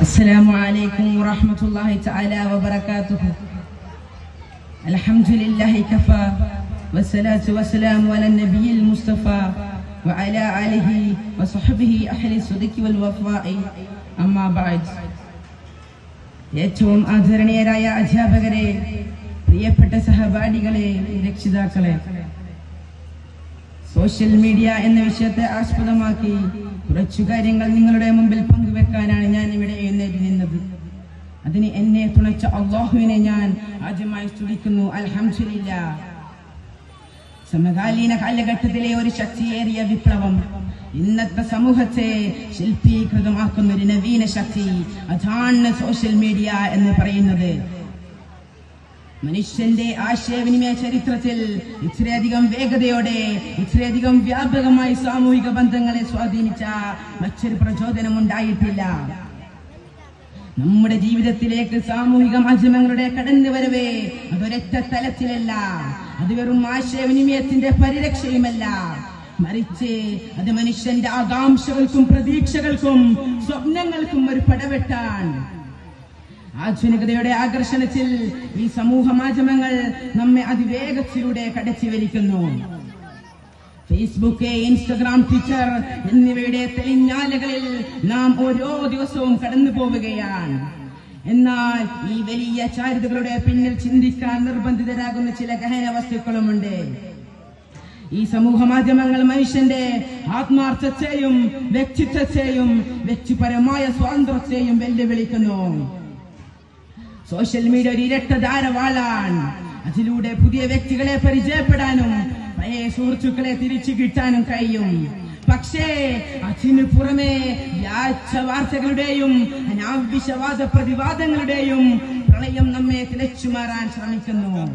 السلام عليكم ورحمة الله تعالى وبركاته الحمد لله كفى والصلاة والسلام على النبي المصطفى وعلى آله وصحبه أهل الصدق والوفاء أما بعد ഏറ്റവും ആദരണീയരായ അധ്യാപകരെ പ്രിയപ്പെട്ട സഹപാഠികളെ രക്ഷിതാക്കളെ സോഷ്യൽ മീഡിയ എന്ന വിഷയത്തെ ആസ്പദമാക്കി കുറച്ചു കാര്യങ്ങൾ നിങ്ങളുടെ മുമ്പിൽ പങ്കുവെക്കാനാണ് ഞാൻ ഇവിടെ എഴുന്നേറ്റ് നിന്നത്. അതിന് എന്നെ തുണച്ച അള്ളാഹുവിനെ ഞാൻ ആദ്യമായി സ്തുതിക്കുന്നു. അൽഹംദുലില്ല. സമകാലീന കാലഘട്ടത്തിലെ ഒരു ശക്തിയേറിയ വിപ്ലവം. ഇന്നത്തെ സമൂഹത്തെ ശില്പീകൃതമാക്കുന്ന ഒരു നവീന ശക്തി. അതാണ് സോഷ്യൽ മീഡിയ എന്ന് പറയുന്നത്. മനുഷ്യന്റെ ആശയവിനിമയ ചരിത്രത്തിൽ ഇത്രയധികം വേഗതയോടെ ഇത്രയധികം വ്യാപകമായി സാമൂഹിക ബന്ധങ്ങളെ സ്വാധീനിച്ച മറ്റൊരു പ്രചോദനം ഉണ്ടായിട്ടില്ല. നമ്മുടെ ജീവിതത്തിലേക്ക് സാമൂഹിക മാധ്യമങ്ങളുടെ കടന്നുവരവേ അതൊരൊറ്റ തലത്തിലല്ല. അത് വെറും ആശയവിനിമയത്തിന്റെ പരിരക്ഷയുമല്ല. മറിച്ച് അത് മനുഷ്യന്റെ ആകാംക്ഷകൾക്കും പ്രതീക്ഷകൾക്കും സ്വപ്നങ്ങൾക്കും ഒരു പടവെട്ടാണ് ആധുനികതയുടെ ആകർഷണത്തിൽ ഈ സമൂഹ മാധ്യമങ്ങൾ നമ്മെ അതിവേഗത്തിലൂടെ കടച്ചു വലിക്കുന്നു ഫേസ്ബുക്ക് ഇൻസ്റ്റഗ്രാം ട്വിറ്റർ എന്നിവയുടെ തെളിഞ്ഞാലകളിൽ നാം ഓരോ ദിവസവും കടന്നു പോവുകയാണ്. എന്നാൽ ഈ വലിയ ചാരിതകളുടെ പിന്നിൽ ചിന്തിക്കാൻ നിർബന്ധിതരാകുന്ന ചില ഗഹന വസ്തുക്കളുമുണ്ട്. ഈ സമൂഹ മാധ്യമങ്ങൾ മനുഷ്യന്റെ ആത്മാർത്ഥത്തെയും വ്യക്തിത്വത്തെയും വ്യക്തിപരമായ സ്വാതന്ത്ര്യത്തെയും വെല്ലുവിളിക്കുന്നു. സോഷ്യൽ മീഡിയ ഒരു ഇരട്ട ധാരവാളാണ്. അതിലൂടെ പുതിയ വ്യക്തികളെ പരിചയപ്പെടാനും പഴയ സുഹൃത്തുക്കളെ തിരിച്ചു കിട്ടാനും കഴിയും. പക്ഷേ അതിനു പുറമെ വ്യാജ വാർത്തകളുടെയും അനാവശ്യവാദ പ്രതിവാദങ്ങളുടെയും പ്രളയം നമ്മെ തിളച്ചു മാറാൻ ശ്രമിക്കുന്നു.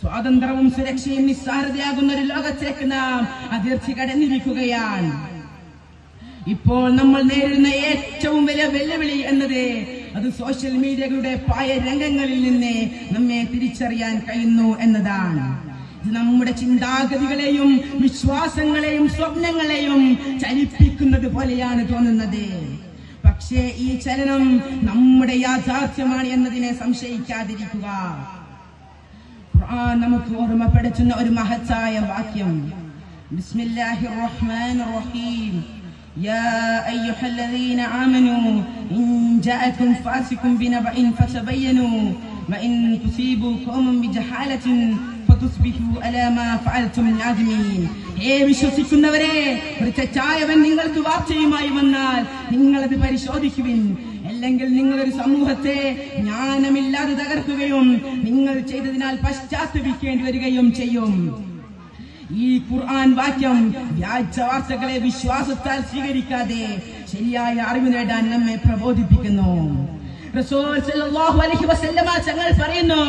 സ്വാതന്ത്ര്യവും സുരക്ഷയും നിസ്സാരതയാകുന്ന ഒരു ലോകത്തേക്ക് നാം അതിർത്തി കടന്നിരിക്കുകയാണ്. ഇപ്പോൾ നമ്മൾ നേരിടുന്ന ഏറ്റവും വലിയ വെല്ലുവിളി എന്നത് അത് സോഷ്യൽ മീഡിയകളുടെ പായ രംഗങ്ങളിൽ നിന്ന് നമ്മെ തിരിച്ചറിയാൻ കഴിയുന്നു എന്നതാണ്. നമ്മുടെ ചിന്താഗതികളെയും വിശ്വാസങ്ങളെയും സ്വപ്നങ്ങളെയും ചലിപ്പിക്കുന്നത് പോലെയാണ് തോന്നുന്നത്. പക്ഷേ ഈ ചലനം നമ്മുടെ യാഥാർത്ഥ്യമാണ് എന്നതിനെ സംശയിക്കാതിരിക്കുക. നമുക്ക് ഓർമ്മപ്പെടുത്തുന്ന ഒരു മഹത്തായ വാക്യം. ബിസ്മില്ലാഹിർ റഹ്മാനിർ റഹീം. يا أيها الذين آمنوا إن جاءكم فاسق بنبأ فتبينوا وإن تصيبوا قوما بجهالة فتصبحوا على ما فعلتم نادمين ഹേ വിശ്വസിക്കുന്നവരെ ഒരു തെറ്റായവൻ നിങ്ങൾക്ക് വാർത്തയുമായി വന്നാൽ നിങ്ങളത് പരിശോധിക്കുവിൻ അല്ലെങ്കിൽ നിങ്ങൾ ഒരു സമൂഹത്തെ ജ്ഞാനമില്ലാതെ തകർക്കുകയും നിങ്ങൾ ചെയ്തതിനാൽ പശ്ചാത്തപിക്കേണ്ടി വരികയും ചെയ്യും ഈ ഖുർആൻ വാക്യം വ്യാജ വാർത്തകളെ വിശ്വാസത്താൽ സ്വീകരിക്കാതെ ശരിയായ അറിവ് നേടാൻ നമ്മെ പ്രബോധിപ്പിക്കുന്നു. റസൂൽ പറയുന്നു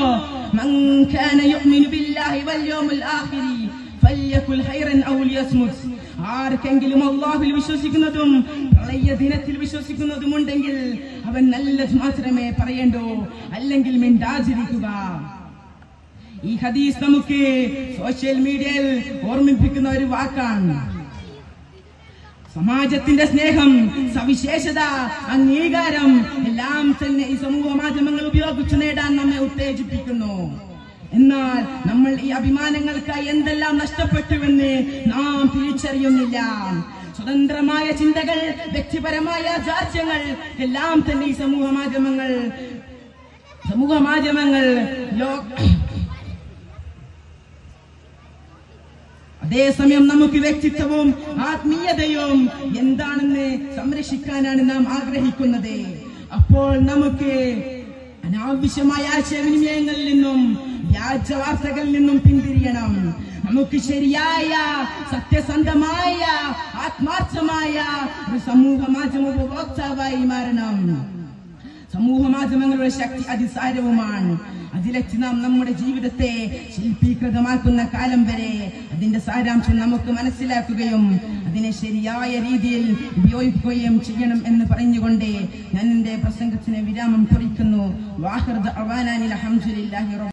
ആർക്കെങ്കിലും അള്ളാഹുൽ വിശ്വസിക്കുന്നതും പ്രളയ ദിനത്തിൽ വിശ്വസിക്കുന്നതും ഉണ്ടെങ്കിൽ അവൻ നല്ലത് മാത്രമേ പറയണ്ടോ അല്ലെങ്കിൽ മിണ്ടാതിരിക്കുക. ഈ ഹദീസ് നമുക്ക് സോഷ്യൽ മീഡിയയിൽ ഓർമ്മിപ്പിക്കുന്ന ഒരു വാക്കാണ്. സമാജത്തിന്റെ സ്നേഹം സവിശേഷത അംഗീകാരം എല്ലാം തന്നെ ഈ സമൂഹ മാധ്യമങ്ങൾ ഉപയോഗിച്ചു നേടാൻ നമ്മെ ഉത്തേജിപ്പിക്കുന്നു. എന്നാൽ നമ്മൾ ഈ അഭിമാനങ്ങൾക്കായി എന്തെല്ലാം നഷ്ടപ്പെട്ടുവെന്ന് നാം തിരിച്ചറിയുന്നില്ല. സ്വതന്ത്രമായ ചിന്തകൾ വ്യക്തിപരമായ ചാർച്ചകൾ എല്ലാം തന്നെ ഈ സമൂഹ മാധ്യമങ്ങൾ സമൂഹ മാധ്യമങ്ങൾ ലോ അതേസമയം നമുക്ക് വ്യക്തിത്വവും ആത്മീയതയും എന്താണെന്ന് സംരക്ഷിക്കാനാണ് നാം ആഗ്രഹിക്കുന്നത്. അപ്പോൾ നമുക്ക് അനാവശ്യമായ ആശയവിനിമയങ്ങളിൽ നിന്നും വ്യാജ വാർത്തകളിൽ നിന്നും പിന്തിരിയണം. നമുക്ക് ശരിയായ സത്യസന്ധമായ ആത്മാർത്ഥമായ ഒരു സമൂഹ മാധ്യമ ഉപഭോക്താവായി മാറണം. സമൂഹ മാധ്യമങ്ങളുടെ ശക്തി അതിസാരവുമാണ്. അതിലെത്തി നാം നമ്മുടെ ജീവിതത്തെ ശില്പീകൃതമാക്കുന്ന കാലം വരെ അതിന്റെ സാരാംശം നമുക്ക് മനസ്സിലാക്കുകയും അതിനെ ശരിയായ രീതിയിൽ ഉപയോഗിക്കുകയും ചെയ്യണം എന്ന് പറഞ്ഞുകൊണ്ട് ഞാൻ എന്റെ പ്രസംഗത്തിന് വിരാമം കുറിക്കുന്നു. അവാനാനിൽ